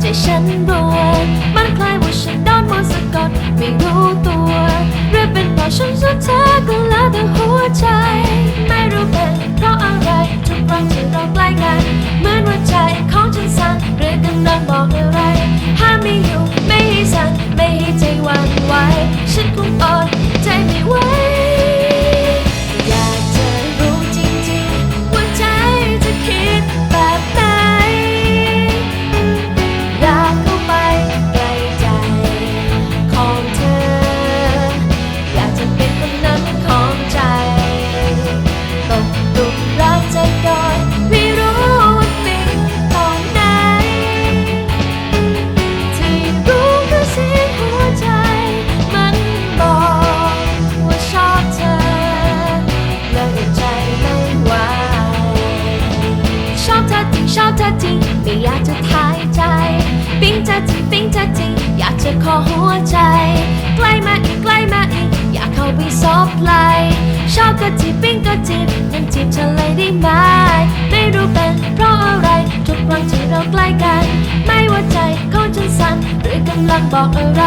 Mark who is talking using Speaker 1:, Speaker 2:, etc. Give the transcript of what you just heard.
Speaker 1: ใจฉันรวนมันคล้ายว่าฉันโดนมนต์สะกดไม่รู้ตัวหรือเป็นเพราะฉันสุดเธอก็แล้วแต่หัวใจ ไม่รู้เป็นเพราะอะไรทุกครั้งที่เราใกล้กันเหมือนว่าใจของฉันสั่นหรือกำลังบอกอะไรห้ามไม่อยู่ไม่ให้สั่นไม่ให้ใจหวันไหวฉันคงอดใจไม่ไหว อยากจะขอหัวใจ ใกล้มาอีกใกล้มาอีก อยากเข้าไปซบไหลชอบก็จีบปิ้งก็จีบยังจีบเธอเลยได้ไหมไม่รู้เป็นเพราะอะไรทุกครั้งที่เราใกล้กัน ไม่ว่าใจของฉันสั่นหรือกำลังบอกอะไร